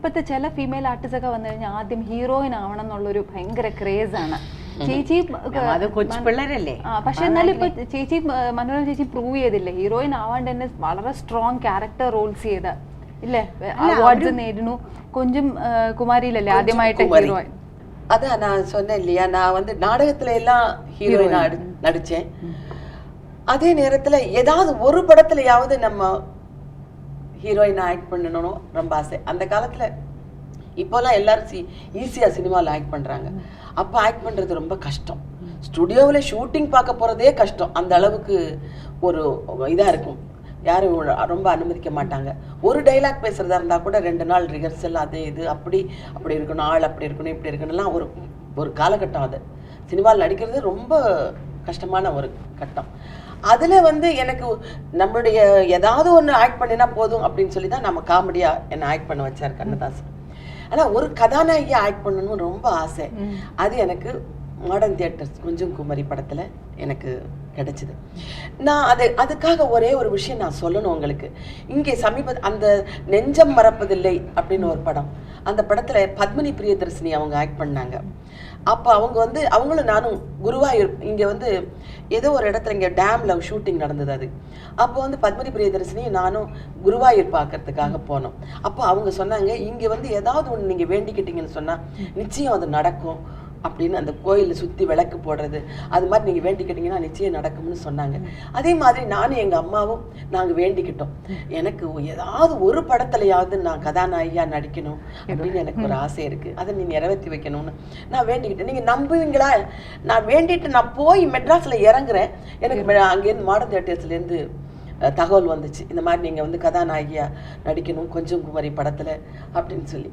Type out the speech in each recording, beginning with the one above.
ഇപ്പത്തെ ചില female artist ഒക്കെ വന്നു കഴിഞ്ഞാൽ ആദ്യം ഹീറോയിൻ ആവണം എന്നുള്ളൊരു ഭയങ്കര ക്രേസ് ആണ് ചേച്ചി അത് കൊച്ചു പിള്ളേരല്ലേ ആ പക്ഷെ എന്നാലും ഇപ്പൊ ചേച്ചി ഏർ മനോരമ ചേച്ചി പ്രൂവ് ചെയ്തില്ലേ ഹീറോയിൻ ആവാണ്ട് തന്നെ വളരെ സ്ട്രോങ് ക്യാരക്ടർ റോൾസ് ചെയ്ത ഇല്ലേ അവാർഡ്സ് നേടുന്നു കൊഞ്ചും ഏർ കുമാരിയിലല്ലേ ആദ്യമായിട്ട് குமரி. ഹീറോയിൻ அதான் நான் சொன்னேன் இல்லையா நான் வந்து நாடகத்துல எல்லாம் ஹீரோயினா நடிச்சேன் அதே நேரத்துல ஏதாவது ஒரு படத்துலயாவது நம்ம ஹீரோயினை ஆக்ட் பண்ணணும் ரொம்ப ஆசை. அந்த காலத்தில் இப்போலாம் எல்லாரும் சி ஈஸியாக சினிமாவில் ஆக்ட் பண்ணுறாங்க அப்போ ஆக்ட் பண்ணுறது ரொம்ப கஷ்டம். ஸ்டுடியோவில் ஷூட்டிங் பார்க்க போகிறதே கஷ்டம். அந்த அளவுக்கு ஒரு இதாக இருக்கும். யாரும் ரொம்ப அனுமதிக்க மாட்டாங்க. ஒரு டைலாக் பேசுகிறதா இருந்தால் கூட ரெண்டு நாள் ரிஹர்சல் அது இது அப்படி அப்படி இருக்கணும் ஆள் அப்படி இருக்கணும் இப்படி இருக்கணும்லாம் ஒரு ஒரு காலகட்டம் அது. சினிமாவில் நடிக்கிறது ரொம்ப கஷ்டமான ஒரு கட்டம். அதுல வந்து எனக்கு நம்மளுடைய ஏதாவது ஒண்ணு ஆக்ட் பண்ணினா போதும் அப்படின்னு சொல்லி தான் நம்ம காமெடியா என்ன ஆக்ட் பண்ண வச்சார் கண்ணதாசன். ஆனா ஒரு கதாநாயகியா ஆக்ட் பண்ணணும்னு ரொம்ப ஆசை. அது எனக்கு மாடர்ன் தியேட்டர்ஸ் கொஞ்சம் குமரி படத்துல எனக்கு கிடைச்சிது. நான் அது அதுக்காக ஒரே ஒரு விஷயம் நான் சொல்லணும் உங்களுக்கு. இங்கே சமீப அந்த நெஞ்சம் மறப்பதில்லை அப்படின்னு ஒரு படம். அந்த படத்தில் பத்மினி பிரியதர்சினி அவங்க ஆக்ட் பண்ணாங்க. அப்போ அவங்க வந்து அவங்களும் நானும் குருவாயூர் இங்கே வந்து ஏதோ ஒரு இடத்துல இங்கே டேமில் ஷூட்டிங் நடந்தது அது. அப்போ வந்து பத்மினி பிரியதர்சினி நானும் குருவாயூர் பார்க்கறதுக்காக போனோம். அப்போ அவங்க சொன்னாங்க இங்கே வந்து ஏதாவது ஒன்று நீங்கள் வேண்டிக்கிட்டீங்கன்னு சொன்னால் நிச்சயம் அது நடக்கும். அப்படின்னு அந்த கோயிலை சுத்தி விளக்கு போடுறது. அது மாதிரி நீங்க வேண்டிக்கிட்டீங்கன்னா நிச்சயம் நடக்கும்னு சொன்னாங்க. அதே மாதிரி நானும் எங்க அம்மாவும் நாங்க வேண்டிக்கிட்டோம். எனக்கு ஏதாவது ஒரு படத்துலயாவது நான் கதாநாயகியா நடிக்கணும் அப்படின்னு எனக்கு ஒரு ஆசை இருக்கு. அதை நீ நிறைவேற்றி வைக்கணும்னு நான் வேண்டிக்கிட்டேன். நீங்க நம்புவீங்களா? நான் வேண்டிட்டு நான் போய் மெட்ராஸ்ல இறங்குறேன். எனக்கு அங்கேருந்து மாடர்ன் அஹ், தகவல் வந்துச்சு. இந்த மாதிரி நீங்க வந்து கதாநாயகியா நடிக்கணும் கொஞ்சம் குமரி படத்துல அப்படின்னு சொல்லி.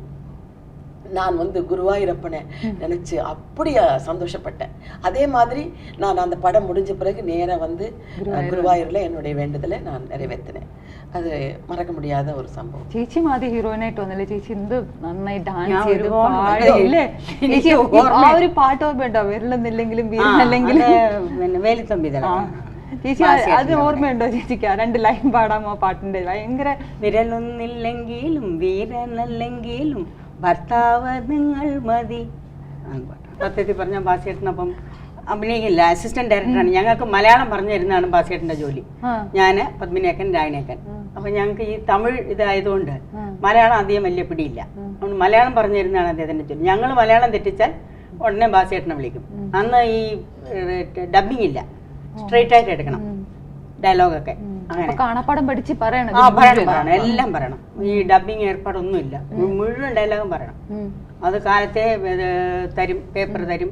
நான் வந்து குருவாயூரப்பனை நினைச்சு அப்படியே சந்தோஷப்பட்டேன் அதே மாதிரி நான் அந்த படம் முடிஞ்ச பிறகு நேரா வந்து அஹ், குருவாயூர்ல என்னுடைய வேண்டுதலை நான் நிறைவேற்றினேன் அது மறக்க முடியாத ஒரு சம்பவம் ചേച്ചി ആദ്യം ഹീറോയിൻ ആയിട്ട് വന്നില്ലേ ചേച്ചി എന്ത് നന്നായി ഡാൻസ് ഞാൻ ചെയ്ത് ഒരുപാട് പാടി പാടി. ഇല്ലേ ചേച്ചി എനിക്ക് ആ ഒരു പാട്ട് ഓർമ്മയുണ്ടോ വിരലെന്നില്ലെങ്കിലും വീരനല്ലെങ്കിലും പിന്നെ വേലിത്തമ്പി ആ. ചേച്ചി ആ- അത് ഓർമ്മയുണ്ടോ ചേച്ചിക്ക് ആ രണ്ട് ലൈൻ പാടാമോ പാട്ടിന്റെ ഭയങ്കര വിരലൊന്നില്ലെങ്കിലും വീരനല്ലെങ്കിലും ഭർത്താവ് നിങ്ങൾ മതി. സത്യത്തിൽ പറഞ്ഞ ബാസിയേട്ടനപ്പം അഭിനയിക്കില്ല അസിസ്റ്റന്റ് ഡയറക്ടറാണ് ഞങ്ങൾക്ക് മലയാളം പറഞ്ഞു തരുന്നതാണ് ബാസിയേട്ടന്റെ ജോലി. ഞാൻ പത്മിനേക്കൻ രായണേക്കൻ അപ്പൊ ഞങ്ങൾക്ക് ഈ തമിഴ് ഇതായതുകൊണ്ട്. മലയാളം അധികം വലിയ പിടിയില്ല. അതുകൊണ്ട് മലയാളം പറഞ്ഞു തരുന്നതാണ് അദ്ദേഹത്തിന്റെ ജോലി. ഞങ്ങൾ മലയാളം തെറ്റിച്ചാൽ ഉടനെ ബാസിയേട്ടനെ വിളിക്കും. അന്ന് ഈ ഡബിങ് ഇല്ല. സ്ട്രെയിറ്റ് ആയിട്ട് എടുക്കണം. ഡയലോഗൊക്കെ. അങ്ങനെ. കാണാപ്പാടം പഠിച്ച് പറയണം. ആ പറയണം പറയണം. എല്ലാം പറയണം. ഈ ഡബിങ് ഏർപ്പാടൊന്നും ഇല്ല മുഴുവൻ ഡയലോഗും പറയണം. അത് കാലത്തെ തരും പേപ്പർ തരും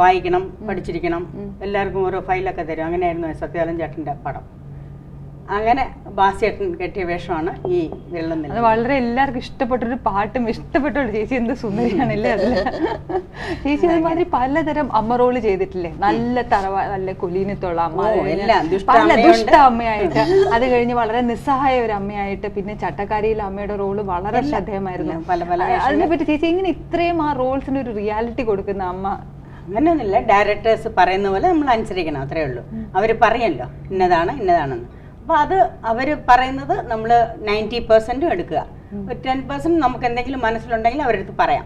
വായിക്കണം പഠിച്ചിരിക്കണം. എല്ലാവർക്കും ഓരോ ഫയലൊക്കെ തരും. അങ്ങനെയായിരുന്നു സത്യാലം ചേട്ടന്റെ പടം അങ്ങനെ ബാസിയേട്ടൻ കെട്ടിയ വേഷമാണ് ഈ വെള്ളം അത് വളരെ എല്ലാവർക്കും ഇഷ്ടപ്പെട്ട ഒരു പാട്ടും ഇഷ്ടപ്പെട്ട ഒരു ചേച്ചി എന്ത് സുന്ദരിയാണല്ലേ അതിൽ ചേച്ചി അതുമാതിരി പലതരം അമ്മ റോൾ ചെയ്തിട്ടില്ലേ? നല്ല തറവ നല്ല കുലീനത്തുള്ള അമ്മ പല ദുഷ്ട അമ്മയായിട്ട്. അത് കഴിഞ്ഞ് വളരെ നിസ്സഹായ ഒരു അമ്മയായിട്ട് പിന്നെ ചട്ടക്കാരിയിലെ അമ്മയുടെ റോൾ വളരെ ശ്രദ്ധേയമായിരുന്നു. പല അതിനെപ്പറ്റി ചേച്ചി ഇങ്ങനെ ഇത്രയും ആ റോൾസിന് ഒരു റിയാലിറ്റി കൊടുക്കുന്ന അമ്മ. അങ്ങനെയൊന്നുമില്ല. ഡയറക്ടേഴ്സ് പറയുന്ന പോലെ നമ്മൾ അനുസരിക്കണം. അത്രേ ഉള്ളൂ. അവർ പറയല്ലോ. ഇന്നതാണ് ഇന്നതാണെന്ന്. അപ്പോൾ അത് അവർ പറയുന്നത് നമ്മൾ നയന്റി പെർസെന്റും എടുക്കുക. ഒരു ടെൻ പെർസെന്റ് നമുക്ക് എന്തെങ്കിലും മനസ്സിലുണ്ടെങ്കിൽ അവരടുത്ത് പറയാം.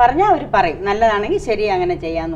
പറഞ്ഞാൽ അവർ പറയും. നല്ലതാണെങ്കിൽ ശരി അങ്ങനെ ചെയ്യാന്ന്